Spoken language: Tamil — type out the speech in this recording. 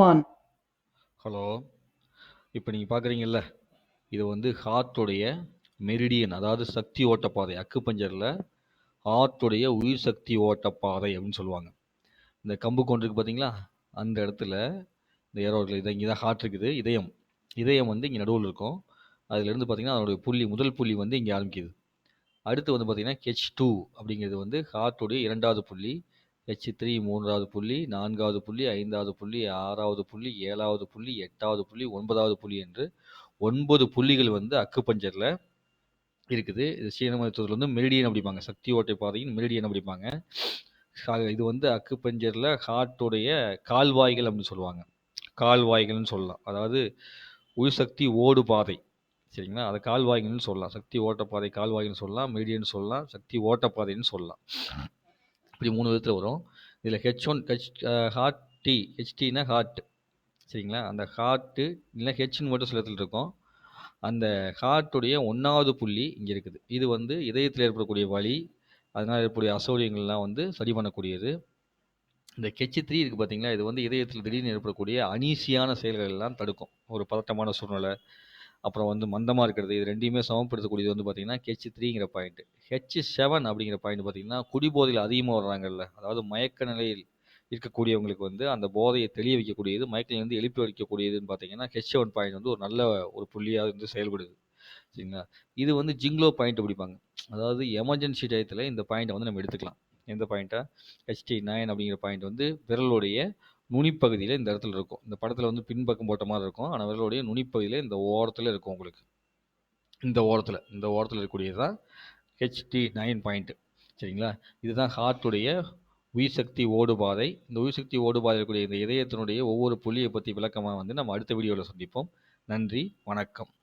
1, ஹலோ இப்போ நீங்கள் பார்க்குறீங்கல்ல இது வந்து ஹார்ட்டுடைய மெரிடியன் அதாவது சக்தி ஓட்டப்பாதை அக்குபஞ்சரில் ஹார்ட்டுடைய உயிர் சக்தி ஓட்டப்பாதை அப்படின்னு சொல்லுவாங்க. இந்த கம்பு கொண்டு இருக்கு பார்த்தீங்களா அந்த இடத்துல இந்த ஏரோ இதை இங்கே தான் ஹார்ட் இருக்குது இதயம். இதயம் வந்து இங்கே நடுவில் இருக்கும். அதுலேருந்து பார்த்தீங்கன்னா அதனுடைய புள்ளி முதல் புள்ளி வந்து இங்கே ஆரம்பிக்குது. அடுத்து வந்து பார்த்தீங்கன்னா ஹெச் டூ அப்படிங்கிறது வந்து ஹார்ட்டுடைய இரண்டாவது புள்ளி ஹெச் த்ரீ மூன்றாவது புள்ளி நான்காவது புள்ளி ஐந்தாவது புள்ளி ஆறாவது புள்ளி ஏழாவது புள்ளி எட்டாவது புள்ளி ஒன்பதாவது புள்ளி என்று ஒன்பது புள்ளிகள் வந்து அக்குப்பஞ்சரில் இருக்குது. இது சீன மருத்துவத்தில் வந்து மெரிடியன் அப்படிப்பாங்க சக்தி ஓட்டை பாதையின் மெரிடியன் அப்படிப்பாங்க இது வந்து அக்குப்பஞ்சரில் ஹார்ட்டுடைய கால்வாய்கள் அப்படின்னு சொல்லுவாங்க. கால்வாய்கள்னு சொல்லலாம். அதாவது உயிர் சக்தி ஓடு பாதை. சரிங்களா? அதை கால்வாய்கள்னு சொல்லலாம். சக்தி ஓட்டப்பாதை கால்வாய்கள்னு சொல்லலாம். மெரிடியன் சொல்லலாம். சக்தி ஓட்டப்பாதைன்னு சொல்லலாம். இப்படி மூணு விதத்தில் வரும். இதில் H one H hard D ஹெச்டினா hard சரிங்களா? அந்த ஹார்ட்டு இல்லை ஹெச்னு மட்டும் சில இடத்துல இருக்கும். அந்த ஹார்ட்டுடைய ஒன்றாவது புள்ளி இங்கே இருக்குது. இது வந்து இதயத்தில் ஏற்படக்கூடிய வலி அதனால் ஏற்படக்கூடிய அசௌரியங்கள்லாம் வந்து சரி பண்ணக்கூடியது. இந்த கெச் த்ரீ இருக்குது பார்த்தீங்களா இது வந்து இதயத்தில் திடீர்னு ஏற்படக்கூடிய அனீசியான செயல்கள் எல்லாம் தடுக்கும். ஒரு பதட்டமான சூழ்நிலை அப்புறம் வந்து மந்தமாக இருக்கிறது இது ரெண்டையுமே சமப்படுத்தக்கூடியது வந்து பார்த்தீங்கன்னா ஹெச் த்ரீங்கிற பாயிண்ட் ஹெச் செவன் அப்படிங்கிற பாயிண்ட் பார்த்தீங்கன்னா குடிபோதையில் அதிகமாக வர்றாங்கல்ல. அதாவது மயக்க நிலையில் இருக்கக்கூடியவங்களுக்கு வந்து அந்த போதையை தெளிய வைக்கக்கூடியது மயக்கிலிருந்து எழுப்பி வைக்கக்கூடியதுன்னு பார்த்தீங்கன்னா ஹெச் செவன் பாயிண்ட் வந்து ஒரு நல்ல ஒரு புள்ளியாக வந்து செயல்படுது. சரிங்களா? இது வந்து ஜிங்லோ பாயிண்ட் பிடிப்பாங்க. அதாவது எமர்ஜென்சி டயத்தில் இந்த பாயிண்ட்டை வந்து நம்ம எடுத்துக்கலாம். எந்த பாயிண்ட்டாக ஹெச்டி நைன் அப்படிங்கிற பாயிண்ட் வந்து விரலுடைய நுனிப்பகுதியில் இந்த இடத்துல இருக்கும். இந்த படத்தில் வந்து பின்பக்கம் போட்ட மாதிரி இருக்கும். ஆனால் விரலுடைய நுனிப்பகுதியில் இந்த ஓரத்தில் இருக்கும் உங்களுக்கு. இந்த ஓரத்தில் இந்த ஓரத்தில் இருக்கக்கூடியது தான் ஹெச்டி நைன் பாயிண்ட்டு சரிங்களா? இதுதான் ஹார்ட்டுடைய உயிர்சக்தி ஓடுபாதை. இந்த உயிர் சக்தி ஓடுபாதை இருக்கக்கூடிய இந்த இதயத்தினுடைய ஒவ்வொரு புள்ளியை பற்றி விளக்கமாக வந்து நம்ம அடுத்த வீடியோவில் சந்திப்போம். நன்றி வணக்கம்.